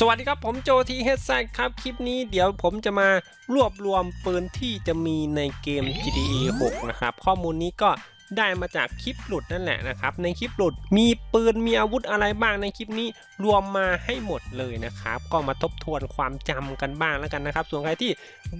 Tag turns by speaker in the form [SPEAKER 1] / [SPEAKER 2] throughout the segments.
[SPEAKER 1] สวัสดีครับผมโจทีเฮดแซครับคลิปนี้เดี๋ยวผมจะมารวบรวมปืนที่จะมีในเกม GTA 6 นะครับ ข้อมูลนี้ก็ได้มาจากคลิปหลุดนั่นแหละนะครับ ในคลิปหลุดมีปืนมีอาวุธอะไรบ้างในคลิปนี้รวมมาให้หมดเลยนะครับ ก็มาทบทวนความจำกันบ้างแล้วกันนะครับ ส่วนใครที่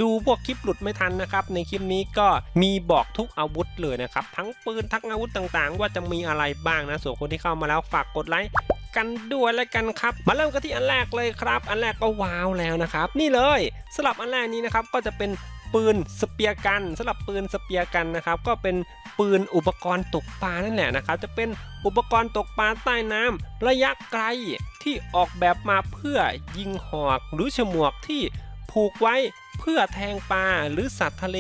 [SPEAKER 1] ดูพวกคลิปหลุดไม่ทันนะครับ ในคลิปนี้ก็มีบอกทุกอาวุธเลยนะครับ ทั้งปืนทั้งอาวุธต่างๆ ว่าจะมีอะไรบ้างนะส่วนคนที่เข้ามาแล้วฝากกดไลค์ กันด้วยแล้วกันครับ มาเริ่มกันที่อันแรกเลยครับ อันแรกก็ว้าวแล้วนะครับ นี่เลยสลับอันแรกนี้นะครับก็จะเป็นปืนสเปียร์กันสลับปืนสเปียร์กันนะครับ ก็เป็นปืนอุปกรณ์ตกปลานั่นแหละนะครับ จะเป็นอุปกรณ์ตกปลาใต้น้ำระยะไกลที่ออกแบบมาเพื่อยิงหอกหรือฉมวกที่ผูกไว้เพื่อแทงปลาหรือสัตว์ทะเล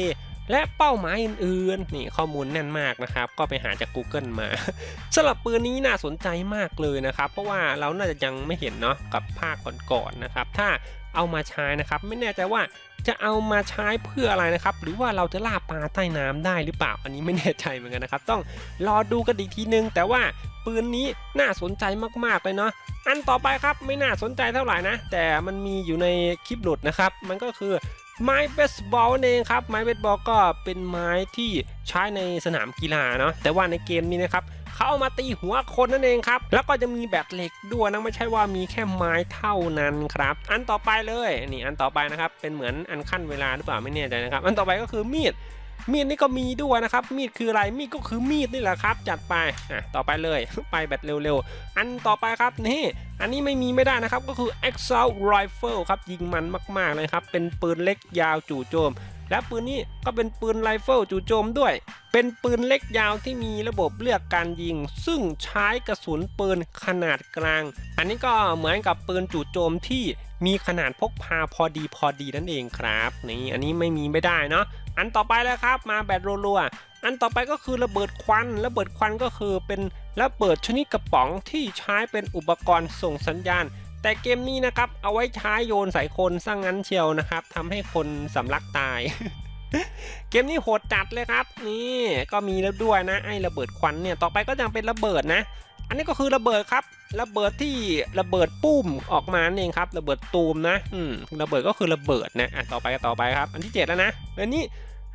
[SPEAKER 1] และเป้าหมายอื่นๆ นี่ข้อมูลแน่นมากนะครับ ก็ไปหาจาก Google มาสำหรับปืนนี้น่าสนใจมากเลยนะครับ เพราะว่าเราน่าจะยังไม่เห็นเนาะกับภาคก่อนๆนะครับ ถ้าเอามาใช้นะครับไม่แน่ใจว่าจะเอามาใช้เพื่ออะไรนะครับ หรือว่าเราจะล่าปลาใต้น้ำได้หรือเปล่า อันนี้ไม่แน่ใจเหมือนกันนะครับ ต้องรอดูกันอีกทีนึง แต่ว่าปืนนี้น่าสนใจมากๆเลยเนาะอันต่อไปครับไม่น่าสนใจเท่าไหร่นะ แต่มันมีอยู่ในคลิปหลุดนะครับ มันก็คือ ไม้เบสบอลนั่นเองครับไม้เบสบอลก็เป็นไม้ที่ใช้ในสนามกีฬาเนาะแต่ว่าในเกมนี้นะครับเขาเอามาตีหัวคนนั่นเองครับ แล้วก็จะมีแบตเหล็กด้วยนะไม่ใช่ว่ามีแค่ไม้เท่านั้นครับ อันต่อไปเลยนี่อันต่อไปนะครับเป็นเหมือนอันขั้นเวลาหรือเปล่าไม่แน่ใจนะครับ อันต่อไปก็คือมีด มีดนี่ก็มีด้วยนะครับ มีดคืออะไร มีดก็คือมีดนี่แหละครับ จัดไปอะต่อไปเลย ไปแบบเร็วๆ อันต่อไปครับนี่ อันนี้ไม่มีไม่ได้นะครับ ก็คือ Exalt Rifle ครับ ยิงมันมากๆเลยครับ เป็นปืนเล็กยาวจู่โจม และปืนนี้ก็เป็นปืนไรเฟิลจู่โจมด้วย เป็นปืนเล็กยาวที่มีระบบเลือกการยิง ซึ่งใช้กระสุนปืนขนาดกลาง อันนี้ก็เหมือนกับปืนจู่โจมที่มีขนาดพกพาพอดีพอดีนั่นเองครับ นี่อันนี้ไม่มีไม่ได้เนาะ อันต่อไปแล้วครับมาแบบรัวๆอันต่อไปก็คือระเบิดควันระเบิดควันก็คือเป็นระเบิดชนิดกระป๋องที่ใช้เป็นอุปกรณ์ส่งสัญญาณ แต่เกมนี้นะครับเอาไว้ใช้โยนใส่คนสร้างงั้นเชียวนะครับทำให้คนสำลักตายเกมนี้โหดจัดเลยครับ นี่ก็มีแล้วด้วยนะไอ้ระเบิดควันเนี่ยต่อไปก็ยังเป็นระเบิดนะ อันนี้ก็คือระเบิดครับ ระเบิดที่ระเบิดปุ้มออกมาเองครับ ระเบิดตูมนะ อืมระเบิดก็คือระเบิดนะอะต่อไปก็ต่อไปครับ อันที่เจ็ดแล้วนะอันนี้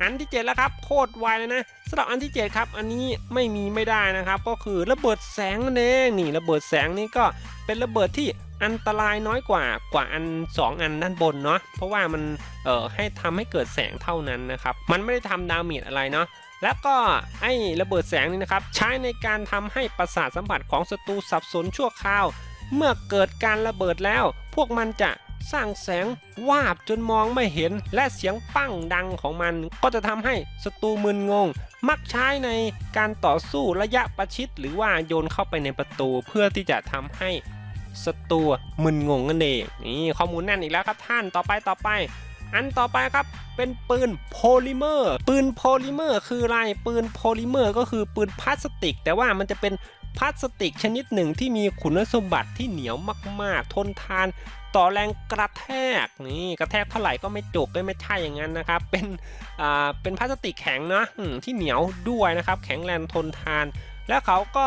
[SPEAKER 1] อันที่ 7 แล้วครับโคตรไวเลยนะสำหรับอันที่ 7 ครับ อันนี้ไม่มีไม่ได้นะครับ ก็คือระเบิดแสงนั่นเองนี่ระเบิดแสงนี่ก็เป็นระเบิดที่อันตรายน้อยกว่ากว่าอัน 2 อันด้านบนเนาะเพราะว่ามันเอ่อให้ทำให้เกิดแสงเท่านั้นนะครับมันไม่ได้ทำดาเมจอะไรเนาะแล้วก็ไอ้ระเบิดแสงนี่นะครับใช้ในการทำให้ประสาทสัมผัสของศัตรูสับสนชั่วคราว เมื่อเกิดการระเบิดแล้ว พวกมันจะ สร้างแสงวาบจนมองไม่เห็น และเสียงปั้งดังของมัน ก็จะทำให้ศัตรูมึนงง มักใช้ในการต่อสู้ระยะประชิด หรือว่าโยนเข้าไปในประตูเพื่อที่จะทำให้ศัตรูมึนงงนั่นเองนี่ข้อมูลแน่นอีกแล้วครับท่านต่อไปต่อไปอันต่อไปครับเป็นปืนโพลิเมอร์ ปืนโพลิเมอร์คืออะไร ปืนโพลิเมอร์ก็คือปืนพลาสติก แต่ว่ามันจะเป็น พลาสติกชนิดหนึ่งที่มีคุณสมบัติที่เหนียวมากๆ ทนทานต่อแรงกระแทกนี่กระแทกเท่าไหร่ก็ไม่จุกไม่ใช่อย่างนั้นนะครับ เป็นอ่าเป็นพลาสติกแข็งเนาะที่เหนียวด้วยนะครับ แข็งแรงทนทาน แล้วเขาก็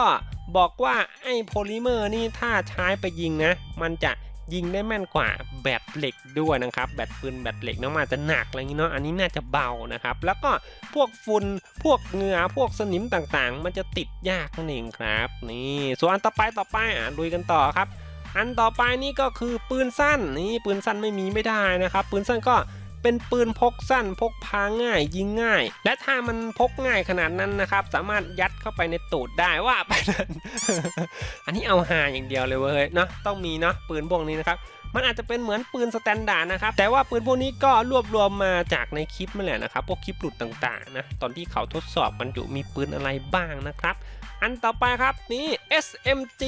[SPEAKER 1] บอกว่าไอ้โพลิเมอร์นี่ถ้าใช้ไปยิงนะ มันจะ ยิงได้แม่นกว่าแบตเหล็กด้วยนะครับแบตปืนแบตเหล็กเนาะมันอาจะหนักอะไรเงี้เนาะอันนี้น่าจะเบานะครับ แล้วก็พวกฝุ่นพวกเหงื่อพวกสนิมต่างๆ มันจะติดยากนั่นเองครับนี่ส่วนอันต่อไปต่อไปอะลุยกันต่อครับ อันต่อไปนี่ก็คือปืนสั้นนี่ปืนสั้นไม่มีไม่ได้นะครับ ปืนสั้นก็ เป็นปืนพกสั้นพกพาง่ายยิงง่าย และถ้ามันพกง่ายขนาดนั้นนะครับ สามารถยัดเข้าไปในตูดได้ว่าไปนั้นอันนี้เอาหาอย่างเดียวเลยเว้ยเนาะต้องมีเนาะปืนพวกนี้นะครับมันอาจจะเป็นเหมือนปืนสแตนดาร์ดนะครับ แต่ว่าปืนพวกนี้ก็รวบรวมมาจากในคลิปนั่นแหละนะครับ พวกคลิปหลุดต่างๆนะ ตอนที่เขาทดสอบบรรจุมีปืนอะไรบ้างนะครับ อันต่อไปครับนี่ SMG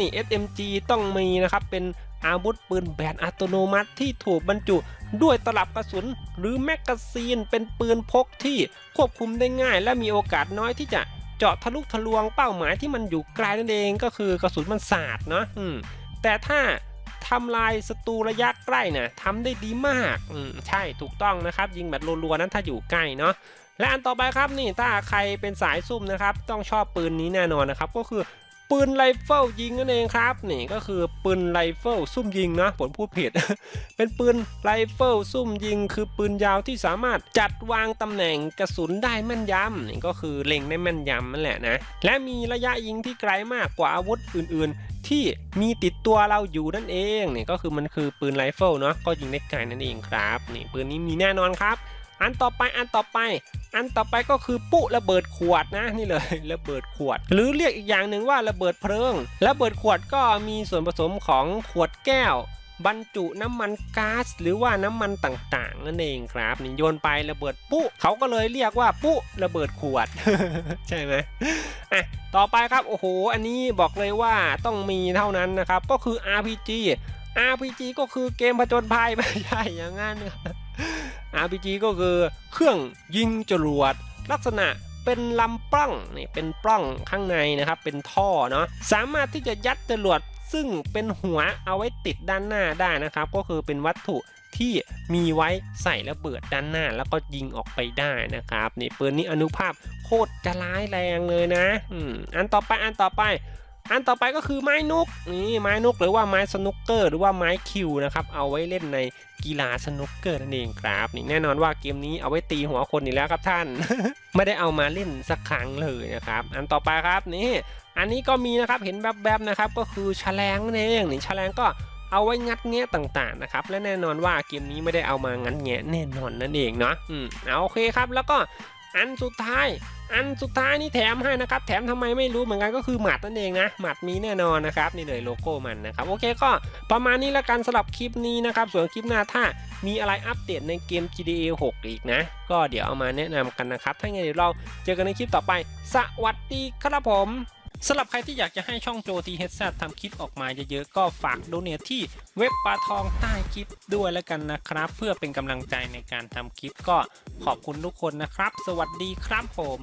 [SPEAKER 1] นี่ SMG ต้องมีนะครับเป็นอาวุธปืนแบบอัตโนมัติที่ถูกบรรจุด้วยตลับกระสุน หรือแมกกาซีน เป็นปืนพกที่ควบคุมได้ง่าย และมีโอกาสน้อยที่จะเจาะทะลุทะลวงเป้าหมายที่มันอยู่ไกลนั่นเองก็คือกระสุนมันสาดเนาะแต่ถ้าทำลายศัตรูระยะใกล้น่ะทำได้ดีมาก อืมใช่ถูกต้องนะครับ ยิงแบบรัวๆนั้นถ้าอยู่ใกล้เนาะ และอันต่อไปครับนี่ถ้าใครเป็นสายซุ่มนะครับ ต้องชอบปืนนี้แน่นอนนะครับ ก็คือปืนไรเฟิลยิงนั่นเองครับนี่ก็คือปืนไรเฟิลซุ่มยิงนะผมพูดผิด เป็นปืนไรเฟิลซุ่มยิง คือปืนยาวที่สามารถจัดวางตำแหน่งกระสุนได้แม่นยำนี่ก็คือเล็งได้แม่นยำนั่นแหละนะและมีระยะยิงที่ไกลมากกว่าอาวุธอื่น ๆ ที่มีติดตัวเราอยู่นั่นเองนี่ก็คือมันคือปืนไรเฟิลเนาะก็ยิงได้ไกลนั่นเองครับนี่ปืนนี้มีแน่นอนครับ อันต่อไปอันต่อไป อันต่อไปก็คือปุระเบิดขวดนะนี่เลยระเบิดขวด หรือเรียกอีกอย่างหนึ่งว่าระเบิดเพลิงระเบิดขวดก็มีส่วนผสมของขวดแก้ว บรรจุน้ำมันก๊าซหรือว่าน้ำมันต่างๆ นั่นเองครับนี่โยนไประเบิดปุ๊เขาก็เลยเรียกว่าปุ๊ระเบิดขวด ใช่ไหมอะต่อไปครับโอ้โห อันนี้บอกเลยว่าต้องมีเท่านั้นนะครับ ก็คือ RPG RPG ก็คือเกมผจญภัยไม่ใช่อย่างนั้นครับ RPG ก็คือเครื่องยิงจรวด ลักษณะเป็นลำปล้องนี่เป็นปล้องข้างในนะครับ เป็นท่อเนาะสามารถที่จะยัดจรวดซึ่งเป็นหัวเอาไว้ติดด้านหน้าได้นะครับ ก็คือเป็นวัตถุที่มีไว้ใส่ระเบิดด้านหน้า แล้วก็ยิงออกไปได้นะครับนี่ปืนนี้อนุภาพโคตรจะร้ายแรงเลยนะอืมอันต่อไปอันต่อไป อันต่อไปก็คือไม้นุกนี่ไม้นุกหรือว่าไม้สนุกเกอร์หรือว่าไม้คิวนะครับเอาไว้เล่นในกีฬาสนุกเกอร์นั่นเองครับนี่แน่นอนว่าเกมนี้เอาไว้ตีหัวคนอีกแล้วครับท่าน ไม่ได้เอามาเล่นสักครั้งเลยนะครับอันต่อไปครับนี่อันนี้ก็มีนะครับเห็นแวบๆนะครับก็คือแฉลงนั่นเองนี่แฉลงก็เอาไว้งัดแงะต่างๆนะครับและแน่นอนว่าเกมนี้ไม่ได้เอามางัดแงะแน่นอนนั่นเองเนาะอืมเอาโอเคครับแล้วก็ อันสุดท้าย อันสุดท้ายนี่แถมให้นะครับ แถมทำไมไม่รู้เหมือนกันก็คือหมัดนั่นเองนะ หมัดมีแน่นอนนะครับ นี่เลยโลโก้มันนะครับ โอเคก็ประมาณนี้แล้วกันสำหรับคลิปนี้นะครับ ส่วนคลิปหน้าถ้ามีอะไรอัปเดตในเกม GTA 6 อีกนะ ก็เดี๋ยวเอามาแนะนำกันนะครับ ถ้าอย่างเดี๋ยวเราเจอกันในคลิปต่อไป สวัสดีครับผม สำหรับใครที่อยากจะให้ช่องโจทีเฮดซทำคลิปออกมาเยอะๆ ก็ฝากโดเนทที่เว็บปลาทองใต้คลิปด้วยแล้วกันนะครับ เพื่อเป็นกำลังใจในการทำคลิปก็ขอบคุณทุกคนนะครับ สวัสดีครับผม